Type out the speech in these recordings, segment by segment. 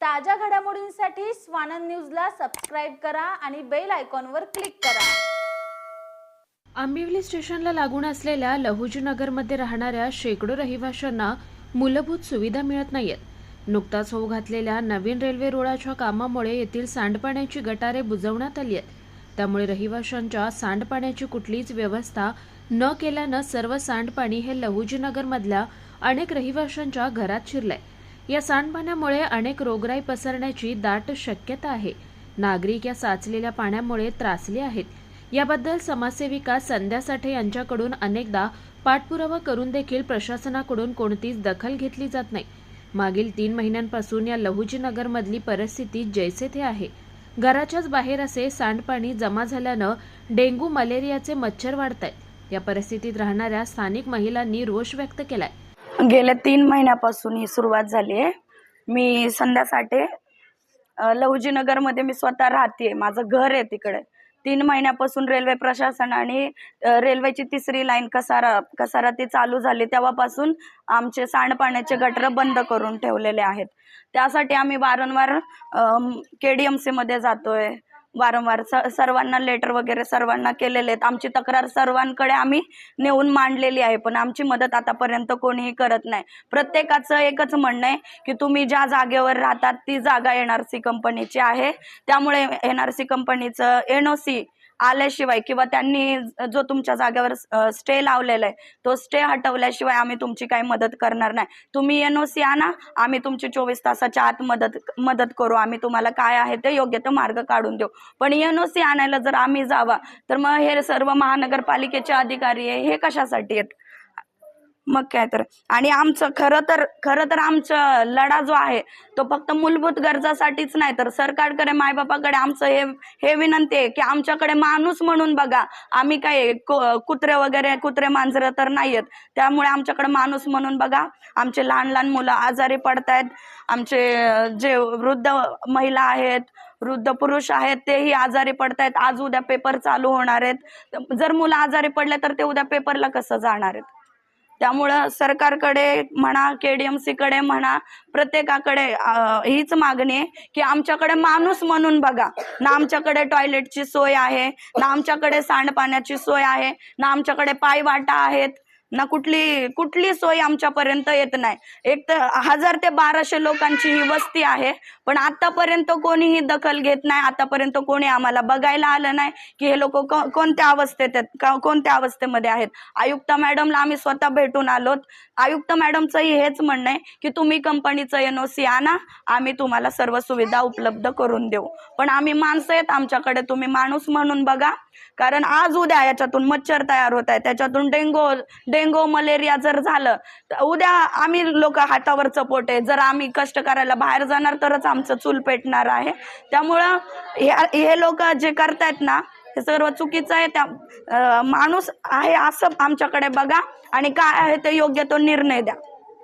ताज्या घडामोडींसाठी स्वानंद न्यूजला सबस्क्राईब करा आणि बेल आयकॉनवर क्लिक करा. आंबिवली स्टेशनला लागून असलेल्या लहुजीनगरमध्ये राहणाऱ्या शेकडो रहिवाशांना मूलभूत सुविधा मिळत नाहीत नुकताच होऊ घातलेल्या नवीन रेल्वे रुळाच्या कामामुळे येथील सांडपाण्याची गटारे बुजवण्यात आली आहेत. त्यामुळे रहिवाशांच्या सांडपाण्याची कुठलीच व्यवस्था न केल्यानं सर्व सांडपाणी हे लहुजीनगरमधल्या अनेक रहिवाशांच्या घरात शिरलंय. या सांडपाण्यामुळे अनेक रोगराई पसरण्याची दाट शक्यता आहे. नागरिक या साचलेल्या पाण्यामुळे त्रासले आहेत. याबद्दल समाजसेविका संध्या साठे यांच्याकडून अनेकदा पाठपुरावा करून देखील प्रशासनाकडून कोणतीच दखल घेतली जात नाही. मागील तीन महिन्यांपासून या लहुजी नगरमधली परिस्थिती जैसे थे आहे. घराच्याच बाहेर असे सांडपाणी जमा झाल्यानं डेंग्यू मलेरियाचे मच्छर वाढत आहेत या परिस्थितीत राहणाऱ्या स्थानिक महिलांनी रोष व्यक्त केलाय. गेल्या तीन महिन्यापासून ही सुरुवात झाली आहे. मी संध्या साठे लवजीनगरमध्ये मी स्वतः राहते. माझं घर आहे तिकडे. तीन महिन्यापासून रेल्वे प्रशासनाने आणि रेल्वेची तिसरी लाईन कसारा कसारा ती चालू झाली. तेव्हापासून आमचे सांडपाण्याचे गटर बंद करून ठेवलेले आहेत. त्यासाठी आम्ही वारंवार के डी एम सीमध्ये जातोय. वारंवार स सर्वांना लेटर वगैरे सर्वांना केलेले आहेत. आमची तक्रार सर्वांकडे आम्ही नेऊन मांडलेली आहे. पण आमची मदत आतापर्यंत कोणीही करत नाही. प्रत्येकाचं एकच म्हणणं आहे की तुम्ही ज्या जागेवर राहतात ती जागा एन आर सी कंपनीची आहे. त्यामुळे एन आर सी कंपनीचं एन ओ सी आल्याशिवाय किंवा त्यांनी जो तुमच्या जागेवर स्टे लावलेला आहे तो स्टे हटवल्याशिवाय आम्ही तुमची काही मदत करणार नाही. तुम्ही एन ओ सी आणा आम्ही तुमची चोवीस तासाच्या आत मदत मदत करू. आम्ही तुम्हाला काय आहे ते योग्य तो मार्ग काढून देऊ. पण एन ओ सी आणायला जर आम्ही जावा तर मग हे सर्व महानगरपालिकेचे अधिकारी आहे हे कशासाठी आहेत? मग काय तर. आणि आमचं खरं तर खरं तर आमचं लढा जो आहे तो फक्त मूलभूत गरजासाठीच नाही तर सरकारकडे मायबापाकडे आमचं हे हे विनंती आहे की आमच्याकडे माणूस म्हणून बघा. आम्ही काय कुत्रे वगैरे कुत्रे मांजरं तर नाही आहेत त्यामुळे आमच्याकडे माणूस म्हणून बघा. आमचे लहान लहान मुलं आजारी पडतायत. आमचे जे वृद्ध महिला आहेत वृद्ध पुरुष आहेत तेही आजारी पडतायत. आज उद्या पेपर चालू होणार आहेत. जर मुलं आजारी पडले तर ते उद्या पेपरला कसं जाणार आहेत? त्यामुळं सरकारकडे म्हणा के डी एम सीकडे म्हणा प्रत्येकाकडे हीच मागणी आहे की आमच्याकडे माणूस म्हणून बघा. ना आमच्याकडे टॉयलेटची सोय आहे ना आमच्याकडे सांडपाण्याची सोय आहे ना आमच्याकडे पायवाटा आहेत. ना कुठली कुठली सोय आमच्यापर्यंत येत नाही. एक तर हजार ते बाराशे लोकांची ही वस्ती आहे पण आतापर्यंत कोणीही दखल घेत नाही आतापर्यंत कोणी आम्हाला बघायला आलं नाही की हे लोक कोणत्या अवस्थेत आहेत कोणत्या अवस्थेमध्ये आहेत. आयुक्त मॅडमला आम्ही स्वतः भेटून आलोत. आयुक्त मॅडमचंही हेच म्हणणं आहे की तुम्ही कंपनीचं एन ओ सी आणा आम्ही तुम्हाला सर्व सुविधा उपलब्ध करून देऊ. पण आम्ही माणसं आहेत आमच्याकडे तुम्ही माणूस म्हणून बघा. कारण आज उद्या याच्यातून मच्छर तयार होत आहे त्याच्यातून डेंगू डेंगू मलेरिया जर झालं तर उद्या आम्ही लोक हातावर चपोट. आहे जर आम्ही कष्ट करायला बाहेर जाणार तरच आमचं चूल पेटणार आहे. त्यामुळं हे हे लोक जे करतायत ना हे सर्व चुकीचं आहे. त्या माणूस आहे असं आमच्याकडे बघा. आणि काय आहे ते योग्य तो निर्णय द्या.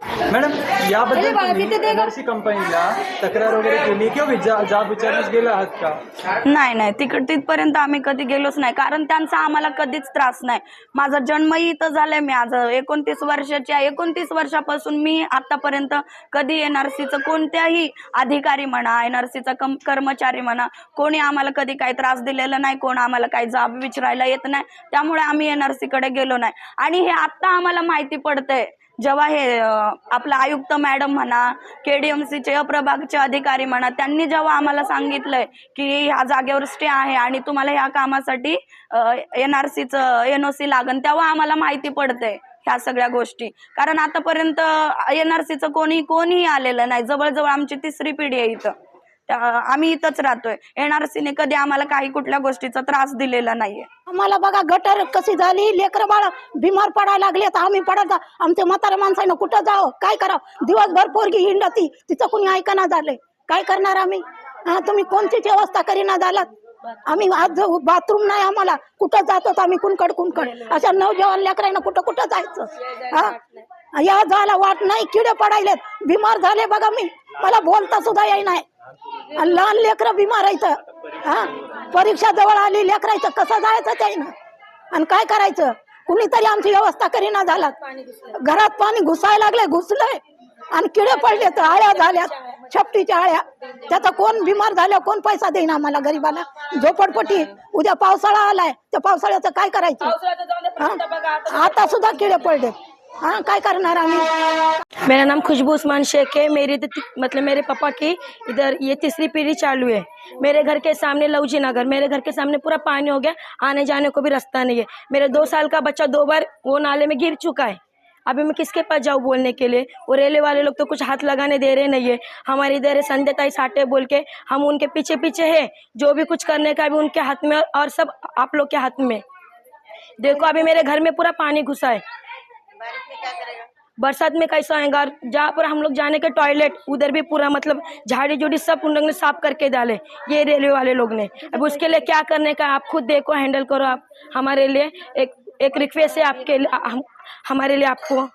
मॅडम याबद्दल तुम्ही कंपनीला तक्रार वगैरे केली किंवा विचा जाब विचारण्यास गेला आहात का? नाही नाही तिकड तिथपर्यंत आम्ही कधी गेलोच नाही कारण त्यांचा आम्हाला कधीच त्रास नाही. माझा जन्मही इथं झालाय मी आज एकोणतीस वर्षाची आहे एकोणतीस वर्षापासून मी आतापर्यंत कधी एन आर सीचं कोणत्याही अधिकारी म्हणा एन आर सीचा कम कर्मचारी म्हणा कोणी आम्हाला कधी काही त्रास दिलेला नाही कोण आम्हाला काही जाब विचारायला येत नाही त्यामुळे आम्ही एन आर सीकडे गेलो नाही. आणि हे आत्ता आम्हाला माहिती पडतंय. जेव्हा हे आपला आपलं आयुक्त मॅडम म्हणा के डी एम सीचे अप्रभागचे अधिकारी म्हणा त्यांनी जेव्हा आम्हाला सांगितलंय की ह्या जागेवर स्टे आहे आणि तुम्हाला ह्या कामासाठी एन आर सीचं एन ओ सी लागन तेव्हा आम्हाला माहिती पडते ह्या सगळ्या गोष्टी. कारण आतापर्यंत एन आर सीचं कोणी कोणीही आलेलं नाही. जवळजवळ आमची तिसरी पिढी आहे इथं. आम्ही इथंच राहतोय. एनआरसीने कधी आम्हाला काही कुठल्या गोष्टीचा त्रास दिलेला नाहीये. आम्हाला बघा गटर कशी झाली लेकर बाळ बिमार पडायला लागले तर आम्ही पडत आमच्या म्हातारा माणसानं कुठं जावं? काय करावं? दिवसभर पोरगी हिंडती तिचं कुणी ऐकना झालंय? काय करणार आम्ही? तुम्ही कोणतीच व्यवस्था करीना झालात? आम्ही आज बाथरूम नाही आम्हाला. कुठं जातो आम्ही? कुणकड कुणकड? अशा नवजवान लेकरांना कुठं कुठं जायचं? हा? या झाला वाट नाही किडे पडायलेत. बिमार झाले बघा मी. मला बोलता सुद्धा येई नाही आणि लहान लेकरं बिमार आहेत. हा? परीक्षा जवळ आली लेकरायचं कसं जायचं त्याईनं आणि काय करायचं? कुणीतरी आमची व्यवस्था करीना झालात. घरात पाणी घुसायला लागले घुसलंय. आणि किडे पडले तर आळ्या झाल्या छपटीच्या आळ्या. त्याचा कोण बिमार झाल्या कोण पैसा देईन आम्हाला गरीबाला? झोपडपट्टी उद्या पावसाळा आलाय त्या पावसाळ्याचं काय करायचं? आता सुद्धा किडे पडले हा, काय करणार आम्ही? मेरा नाम खुशबू उस्मान शेख है। मेरी मतलब मेरे पापा की इधर ये तीसरी पीढ़ी चालू है। मेरे घर के सामने लवजी नगर। मेरे घर के सामने पूरा पानी हो गया। आने जाने को भी रास्ता नहीं है। मेरे दो साल का बच्चा दो बार वो नाले में गिर चुका है। अभी मैं किसके पास जाऊँ बोलने के लिए? वो रेले वाले लोग तो कुछ हाथ लगाने दे रहे नहीं है। हमारे इधर संजय ताई साटे बोल के। हम उनके पीछे पीछे है। जो भी कुछ करने का भी उनके हाथ में और सब आप लोग के हाथ में। देखो, अभी मेरे घर में पूरा पानी घुसा है। बरसात में कैसा आएगा और जहाँ पर हम लोग जाने के टॉयलेट उधर भी पूरा मतलब झाड़ी जुड़ी सब उन लोग ने साफ़ करके डाले ये रेलवे वाले लोग ने। अब उसके लिए क्या करने का आप खुद देखो हैंडल करो आप। हमारे लिए एक एक रिक्वेस्ट है आपके लिए हम, हमारे लिए आपको।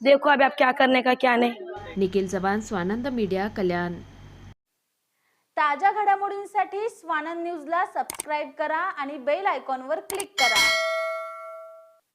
देखो अभी आप क्या करने का क्या नहीं। निखिल जवान स्वानंद मीडिया कल्याण। ताज्या घडामोडींसाठी स्वानंद न्यूजला सबस्क्राईब करा आणि बेल आयकॉनवर क्लिक करा.